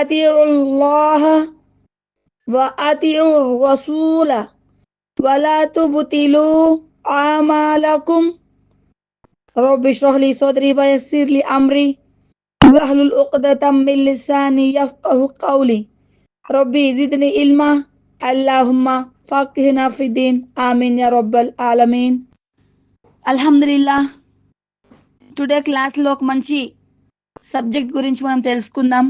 أطيعوا الله وأطيعوا الرسول ولا تبطلوا أعمالكم رب اشرح لي صدري ويسر لي أمري واحلل عقدة من لساني يفقه قولي ربي زدني علما اللهم فقهنا في الدين آمين يا رب العالمين అల్హమ్దులిల్లా today క్లాస్లో ఒక మంచి సబ్జెక్ట్ గురించి మనం తెలుసుకుందాం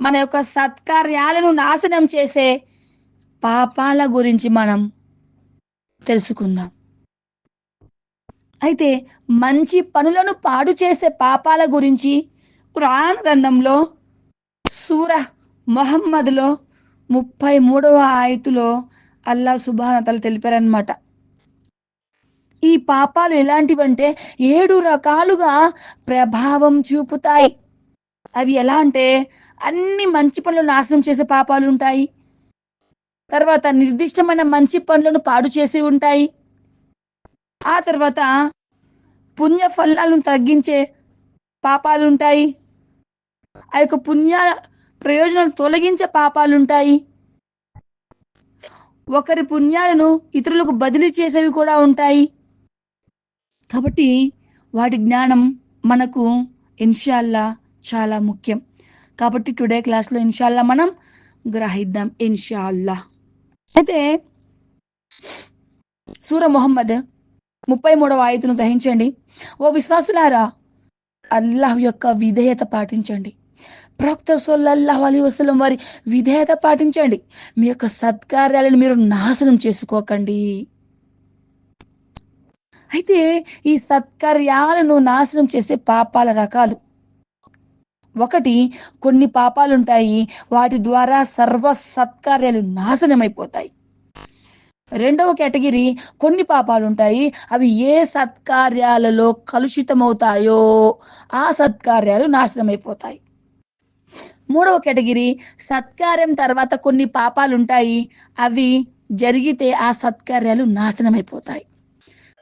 మన యొక్క సత్కార్యాలను నాశనం చేసే పాపాల గురించి మనం తెలుసుకుందాం. అయితే మంచి పనులను పాడు చేసే పాపాల గురించి ఖురాన్ గ్రంథంలో సూర మొహమ్మద్లో ముప్పై మూడవ ఆయతులో అల్లా సుభానతలు తెలిపారనమాట ఈ పాపాలు ఎలాంటివంటే ఏడు రకాలుగా ప్రభావం చూపుతాయి. అవి ఎలా అంటే అన్ని మంచి పనులు నాశనం చేసే పాపాలు ఉంటాయి. తర్వాత నిర్దిష్టమైన మంచి పనులను పాడు చేసి ఉంటాయి. ఆ తర్వాత పుణ్య ఫలాలను తగ్గించే పాపాలు ఉంటాయి. ఆ యొక్క పుణ్య ప్రయోజనాలు తొలగించే పాపాలు ఉంటాయి. ఒకరి పుణ్యాలను ఇతరులకు బదిలీ చేసేవి కూడా ఉంటాయి. కాబట్టి వాటి జ్ఞానం మనకు ఇన్షాల్లా చాలా ముఖ్యం. కాబట్టి టుడే క్లాస్లో ఇన్షాల్లా మనం గ్రహిద్దాం ఇన్షాల్లా. అయితే సూర మొహమ్మద్ ముప్పై మూడవ ఆయుతును గ్రహించండి. ఓ విశ్వాసులారా అల్లాహ్ యొక్క విధేయత పాటించండి. ప్రవక్త సొల్లల్లాహు అలీ వసలం వారి విధేయత పాటించండి. మీ యొక్క సత్కార్యాలను మీరు నాశనం చేసుకోకండి. అయితే ఈ సత్కార్యాలను నాశనం చేసే పాపాల రకాలు ఒకటి కొన్ని పాపాలు ఉంటాయి వాటి ద్వారా సర్వ సత్కార్యాలు నాశనమైపోతాయి. రెండవ కేటగిరీ కొన్ని పాపాలు ఉంటాయి అవి ఏ సత్కార్యాలలో కలుషితమవుతాయో ఆ సత్కార్యాలు నాశనమైపోతాయి. మూడవ కేటగిరీ సత్కార్యం తర్వాత కొన్ని పాపాలు ఉంటాయి అవి జరిగితే ఆ సత్కార్యాలు నాశనమైపోతాయి.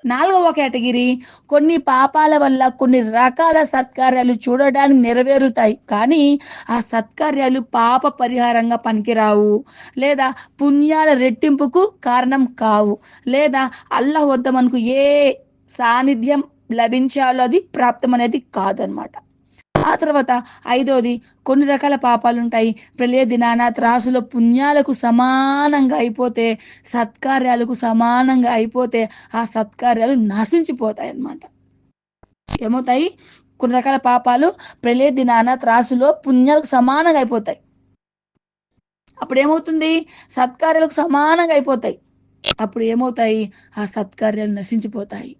నాలుగవ కేటగిరీ కొన్ని పాపాల వల్ల కొన్ని రకాల సత్కార్యాలు చూడడానికి నెరవేరుతాయి. కానీ ఆ సత్కార్యాలు పాప పరిహారంగా పనికిరావు. లేదా పుణ్యాల రెట్టింపుకు కారణం కావు. లేదా అల్లాహ్ వద్ద మనకు ఏ సాన్నిధ్యం లభించాలో అది ప్రాప్తం అనేది కాదనమాట. ఆ తర్వాత ఐదోది కొన్ని రకాల పాపాలు ఉంటాయి ప్రళయ దినాన త్రాసులో పుణ్యాలకు సమానంగా అయిపోతే సత్కార్యాలకు సమానంగా అయిపోతే ఆ సత్కార్యాలు నశించిపోతాయి అన్నమాట ఏమవుతాయి? కొన్ని రకాల పాపాలు ప్రళయ దినాన త్రాసులో పుణ్యాలకు సమానంగా అయిపోతాయి. అప్పుడు ఏమవుతుంది సత్కార్యాలకు సమానంగా అయిపోతాయి. అప్పుడు ఏమవుతాయి? ఆ సత్కార్యాలు నశించిపోతాయి.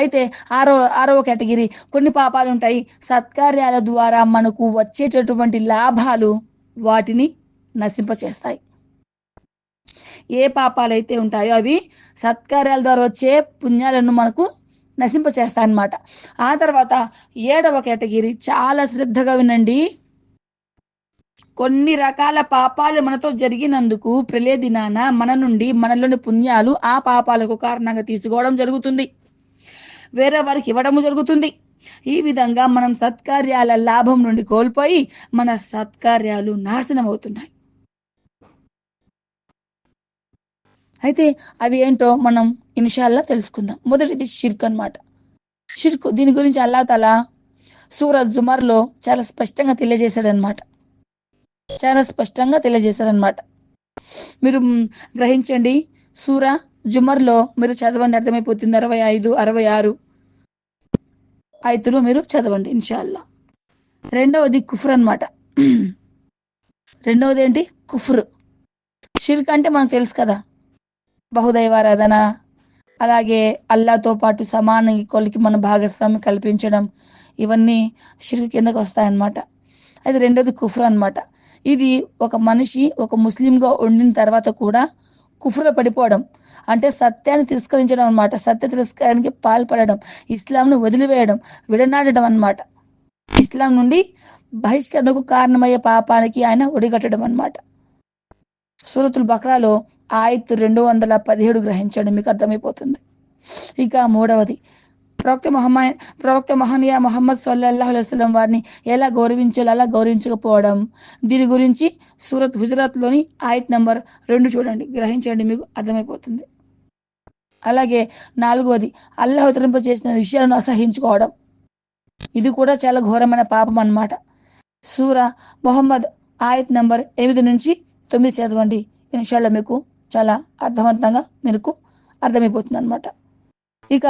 అయితే ఆరో ఆరవ కేటగిరీ కొన్ని పాపాలు ఉంటాయి సత్కార్యాల ద్వారా మనకు వచ్చేటటువంటి లాభాలు వాటిని నశింపచేస్తాయి. ఏ పాపాలు అయితే ఉంటాయో అవి సత్కార్యాల ద్వారా వచ్చే పుణ్యాలను మనకు నశింపచేస్తాయి అన్నమాట ఆ తర్వాత ఏడవ కేటగిరీ చాలా శ్రద్ధగా వినండి. కొన్ని రకాల పాపాలు మనతో జరిగినందుకు ప్రళయ దినాన మన నుండి మనలోని పుణ్యాలు ఆ పాపాలకు కారణంగా తీసుకోవడం జరుగుతుంది. వేరే వారికి ఇవ్వడము జరుగుతుంది. ఈ విధంగా మనం సత్కార్యాల లాభం నుండి కోల్పోయి మన సత్కార్యాలు నాశనం అవుతున్నాయి. అయితే అవి ఏంటో మనం ఇన్షాల్లా తెలుసుకుందాం. మొదటిది షిర్క్ అన్నమాట. షిర్క్ దీని గురించి అల్లా తల సూరత్ జుమర్లో చాలా స్పష్టంగా తెలియజేశాడనమాట చాలా స్పష్టంగా తెలియజేశాడనమాట మీరు గ్రహించండి సూర జుమర్లో మీరు చదవండి అర్థమైపోతుంది. అరవై ఐదు అరవై ఆరు. ఐదులో మీరు చదవండి ఇన్షాల్లా. రెండవది కుఫర్ అనమాట రెండవది ఏంటి? కుఫర్. షిర్క్ అంటే మనకు తెలుసు కదా. బహుదైవారాధన అలాగే అల్లాతో పాటు సమాన కొలికి మన భాగస్వామి కల్పించడం ఇవన్నీ షిర్క్ కిందకు వస్తాయన్నమాట. అది రెండోది కుఫర్ అన్నమాట. ఇది ఒక మనిషి ఒక ముస్లింగా ఉండిన తర్వాత కూడా కుఫ్రులో పడిపోవడం అంటే సత్యాన్ని తిరస్కరించడం అనమాట సత్య తిరస్కారానికి పాల్పడడం ఇస్లాంను వదిలివేయడం విడనాడడం అన్నమాట. ఇస్లాం నుండి బహిష్కరణకు కారణమయ్యే పాపానికి ఆయన ఒడిగట్టడం అనమాట సూరతుల్ బక్రాలో ఆయత్ రెండు వందల పదిహేడు గ్రహించడం మీకు అర్థమైపోతుంది. ఇక మూడవది ప్రవక్త మొహమ్మద్ ప్రవక్త మహనీయ మొహమ్మద్ సల్లల్లాహు అలైహి వారిని ఎలా గౌరవించాలో అలా గౌరవించకపోవడం. దీని గురించి సూరత్ హుజరాత్లోని ఆయత్ నంబర్ రెండు చూడండి. గ్రహించండి మీకు అర్థమైపోతుంది. అలాగే నాలుగవది అల్లాహ్ ఉతరింప చేసిన విషయాలను అసహించుకోవడం ఇది కూడా చాలా ఘోరమైన పాపం అన్నమాట. సూర మొహమ్మద్ ఆయత్ నంబర్ ఎనిమిది నుంచి తొమ్మిది చదవండి. ఇన్షాల్లో మీకు చాలా అర్థవంతంగా మీకు అర్థమైపోతుంది అనమాట ఇక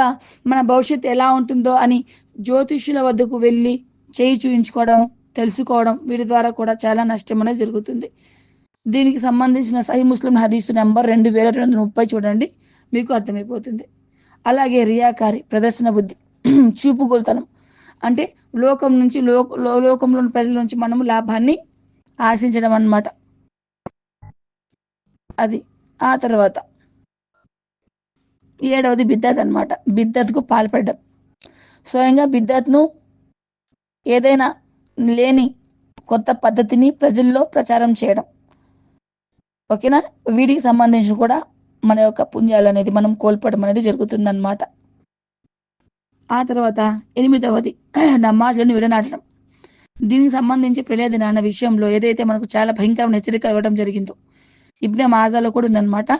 మన భవిష్యత్తు ఎలా ఉంటుందో అని జ్యోతిష్యుల వద్దకు వెళ్ళి చేయి చూయించుకోవడం తెలుసుకోవడం వీటి ద్వారా కూడా చాలా నష్టం అనేది జరుగుతుంది. దీనికి సంబంధించిన సహీ ముస్లిం హదీసు నెంబర్ రెండు వేల రెండు వందల ముప్పై చూడండి. మీకు అర్థమైపోతుంది. అలాగే రియాకారి ప్రదర్శన బుద్ధి చూపుగోలుతనం. అంటే లోకం నుంచి లోక లో- లోకంలోని ప్రజల నుంచి మనము లాభాన్ని ఆశించడం అన్నమాట. అది ఆ తర్వాత. ఏడవది బిద్దత్ అనమాట బిద్దత్కు పాల్పడడం. స్వయంగా బిద్దత్ను ఏదైనా లేని కొత్త పద్ధతిని ప్రజల్లో ప్రచారం చేయడం. ఓకేనా? వీటికి సంబంధించి కూడా మన యొక్క పుణ్యాలు అనేది మనం కోల్పోవడం అనేది జరుగుతుందన్నమాట. ఆ తర్వాత ఎనిమిదవది నమాజ్లను విడనాటడం. దీనికి సంబంధించి ప్రళయ అన్న విషయంలో ఏదైతే మనకు చాలా భయంకరమైన హెచ్చరిక ఇవ్వడం జరిగిందో ఇబ్నే మాజాలో కూడా ఉందన్నమాట.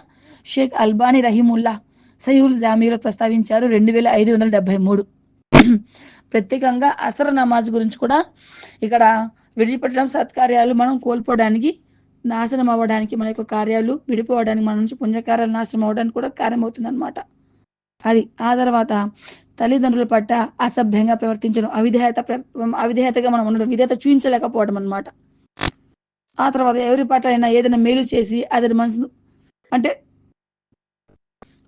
షేక్ అల్బానీ రహీముల్లా సహీహుల్ జామీలో ప్రస్తావించారు రెండు వేల ఐదు వందల డెబ్బై మూడు. ప్రత్యేకంగా అసర నమాజ్ గురించి కూడా ఇక్కడ విడిచిపెట్టడం సత్కార్యాలు మనం కోల్పోవడానికి నాశనం అవ్వడానికి మన యొక్క కార్యాలు విడిపోవడానికి మన నుంచి పుణ్యకార్యాలు నాశనం అవ్వడానికి కూడా కారణమవుతుంది అనమాట అది ఆ తర్వాత తల్లిదండ్రుల పట్ల అసభ్యంగా ప్రవర్తించడం అవిధేయత ప్ర- అవిధేయతగా మనం ఉండడం విధేయత చూపించలేకపోవడం అనమాట ఆ తర్వాత ఎవరి పట్ల అయినా ఏదైనా మేలు చేసి అతని మనసును అంటే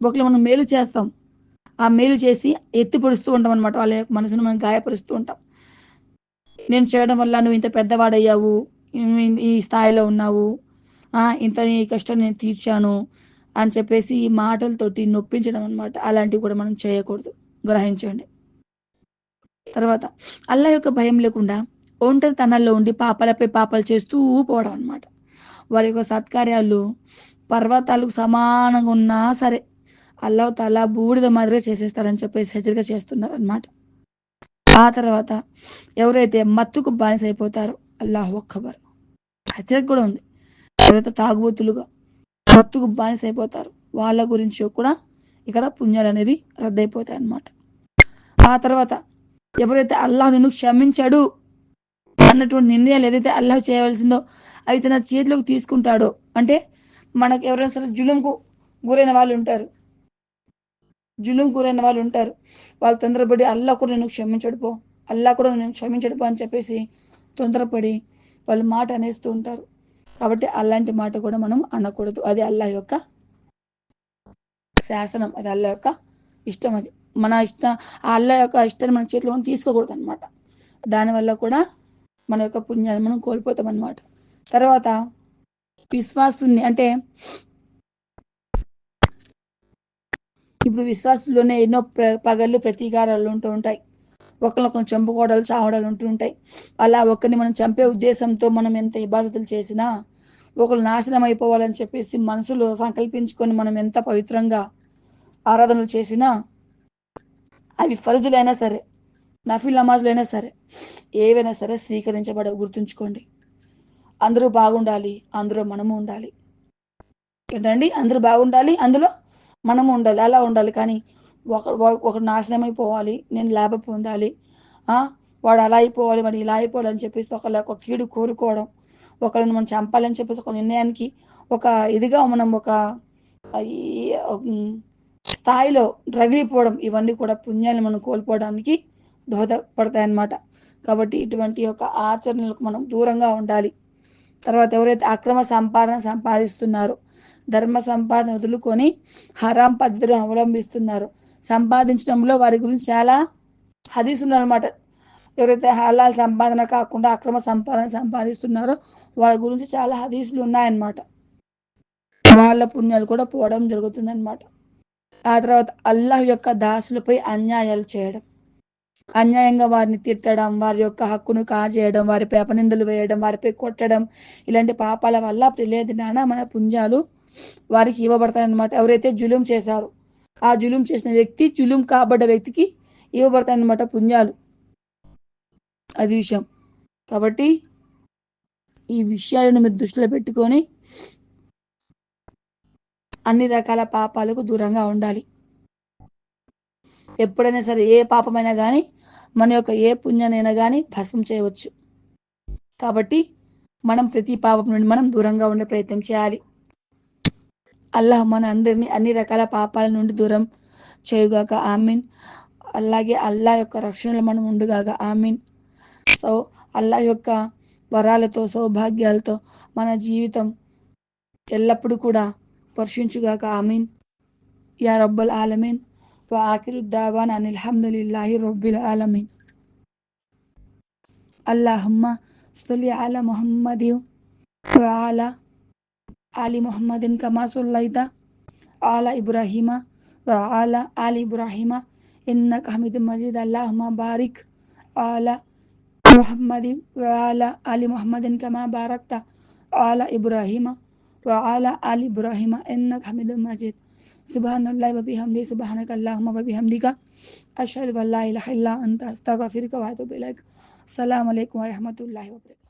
ఒకరు మనం మేలు చేస్తాం ఆ మేలు చేసి ఎత్తి పొడుస్తూ ఉంటాం అనమాట వాళ్ళ యొక్క మనసును మనం గాయపరుస్తూ ఉంటాం. నేను చేయడం వల్ల నువ్వు ఇంత పెద్దవాడయ్యావు ఈ స్థాయిలో ఉన్నావు ఇంత నీ కష్టం నేను తీర్చాను అని చెప్పేసి ఈ మాటలతోటి నొప్పించడం అనమాట అలాంటివి కూడా మనం చేయకూడదు. గ్రహించండి. తర్వాత అల్లా యొక్క భయం లేకుండా ఒంటరితనాల్లో ఉండి పాపాలపై పాపాలు చేస్తూ పోవడం అనమాట వారి యొక్క సత్కార్యాలు పర్వతాలకు సమానంగా ఉన్నా సరే అల్లావు తల బూడిద మాదిరిగా చేసేస్తాడని చెప్పేసి హెచ్చరిక చేస్తున్నారు అనమాట ఆ తర్వాత ఎవరైతే మత్తుకు బానిస అయిపోతారో అల్లాహ్ అక్బర్. హెచ్చరిక కూడా ఉంది. ఎవరైతే తాగుబోతులుగా మత్తుకు బానిసైపోతారు అయిపోతారు వాళ్ళ గురించి కూడా ఇక్కడ పుణ్యాలు అనేవి రద్దయిపోతాయి అన్నమాట ఆ తర్వాత ఎవరైతే అల్లాహ్ నిన్ను క్షమించాడు అన్నటువంటి నిర్ణయాలు ఏదైతే అల్లాహ్ చేయవలసిందో అవి తన చేతిలోకి తీసుకుంటాడో అంటే మనకు ఎవరైనా సరే జులుంకు గురైన వాళ్ళు ఉంటారు. జులుం గురైన వాళ్ళు ఉంటారు. వాళ్ళు తొందరపడి అల్లా కూడా నేను క్షమించడు పో. అల్లా కూడా నేను క్షమించడు పో అని చెప్పేసి తొందరపడి వాళ్ళు మాట అనేస్తూ ఉంటారు. కాబట్టి అలాంటి మాట కూడా మనం అనకూడదు. అది అల్లా యొక్క శాసనం. అది అల్లా యొక్క ఇష్టం అది. మన ఇష్ట ఆ అల్లా యొక్క ఇష్టాన్ని మన చేతిలో మనం తీసుకోకూడదు అనమాట దానివల్ల కూడా మన యొక్క పుణ్యాన్ని మనం కోల్పోతాం అనమాట తర్వాత విశ్వాసుని అంటే ఇప్పుడు విశ్వాసంలోనే ఎన్నో పగళ్ళు ప్రతీకారాలు ఉంటూ ఉంటాయి. ఒకరినొకరు చంపుకోవడాలు చావడాలు ఉంటూ ఉంటాయి. అలా ఒకరిని మనం చంపే ఉద్దేశంతో మనం ఎంత ఇబాదతులు చేసినా ఒకరు నాశనం అయిపోవాలని చెప్పేసి మనసులో సంకల్పించుకొని మనం ఎంత పవిత్రంగా ఆరాధనలు చేసినా అవి ఫరజులైనా సరే నఫీల్ నమాజులైనా సరే ఏవైనా సరే స్వీకరించబడవు. గుర్తుంచుకోండి. అందరూ బాగుండాలి అందులో మనము ఉండాలి. ఏంటండి? అందరూ బాగుండాలి అందులో మనము ఉండాలి అలా ఉండాలి. కానీ ఒక ఒక నాశనం అయిపోవాలి నేను లాభ పొందాలి వాడు అలా అయిపోవాలి వాడు ఇలా అయిపోవాలి అని చెప్పేసి ఒకళ్ళ ఒక కీడు కోరుకోవడం ఒకళ్ళని మనం చంపాలని చెప్పేసి ఒక నిర్ణయానికి ఒక ఇదిగా మనం ఒక ఈ- స్థాయిలో రగిలిపోవడం ఇవన్నీ కూడా పుణ్యాన్ని మనం కోల్పోవడానికి దోహదపడతాయి అన్నమాట కాబట్టి ఇటువంటి యొక్క ఆచరణలకు మనం దూరంగా ఉండాలి. తర్వాత ఎవరైతే అక్రమ సంపాదన సంపాదిస్తున్నారో ధర్మ సంపాదన వదులుకొని హరాం పద్ధతులను అవలంబిస్తున్నారు. సంపాదించడంలో వారి గురించి చాలా హదీస్ ఉన్నారనమాట ఎవరైతే హలాల్ సంపాదన కాకుండా అక్రమ సంపాదన సంపాదిస్తున్నారో వాళ్ళ గురించి చాలా హదీసులు ఉన్నాయన్నమాట వాళ్ళ పుణ్యాలు కూడా పోవడం జరుగుతుందన్నమాట. ఆ తర్వాత అల్లాహ్ యొక్క దాసులపై అన్యాయాలు చేయడం. అన్యాయంగా వారిని తిట్టడం వారి యొక్క హక్కును కాజేయడం వారిపై అపనిందలు వేయడం వారిపై కొట్టడం ఇలాంటి పాపాల వల్ల ప్రిలేదినాన మన పుంజాలు వారికి ఇవ్వబడతాయన్నమాట. ఎవరైతే జులుం చేశారో ఆ జులుం చేసిన వ్యక్తి జులుం కాబడ్డ వ్యక్తికి ఇవ్వబడతాయన్నమాట పుణ్యాలు. అది విషయం. కాబట్టి ఈ విషయాలను మీరు దృష్టిలో పెట్టుకొని అన్ని రకాల పాపాలకు దూరంగా ఉండాలి. ఎప్పుడైనా సరే ఏ పాపమైనా కానీ మన యొక్క ఏ పుణ్యనైనా కానీ భస్మం చేయవచ్చు. కాబట్టి మనం ప్రతి పాపం నుండి మనం దూరంగా ఉండే ప్రయత్నం చేయాలి. అల్లాహ్ మన అందరినీ అన్ని రకాల పాపాల నుండి దూరం చేయుగాక ఆమీన్ అలాగే అల్లాహ్ యొక్క రక్షణలో మనం ఉండుగాక ఆమీన్ సో అల్లాహ్ యొక్క వరాలతో సౌభాగ్యాలతో మన జీవితం ఎల్లప్పుడూ కూడా వర్షించుగాక ఆమీన్ యా రబ్బల్ ఆలమీన్ وآخر الدعوان أن الحمد لله رب العالمين اللهم صل على محمد وعلى علی محمد کما صلیت اعلیٰ ابراہیمہ و اعلیٰ علی ابراہیمہ انک حمید مجید. اللہ بارک. اعلیٰ محمد اعلیٰ علی محمد کما بارکت. اعلیٰ ابراہیمہ و اعلیٰ علی ابراہیمہ انک حمید مجید. سبحان اللہ وبی حمدی سبحانک اللہم وبی حمدی کا اشہد واللہ الہ الا انت. استغفرک واتوب الیک. السلام علیکم ورحمۃ اللہ وبرکاتہ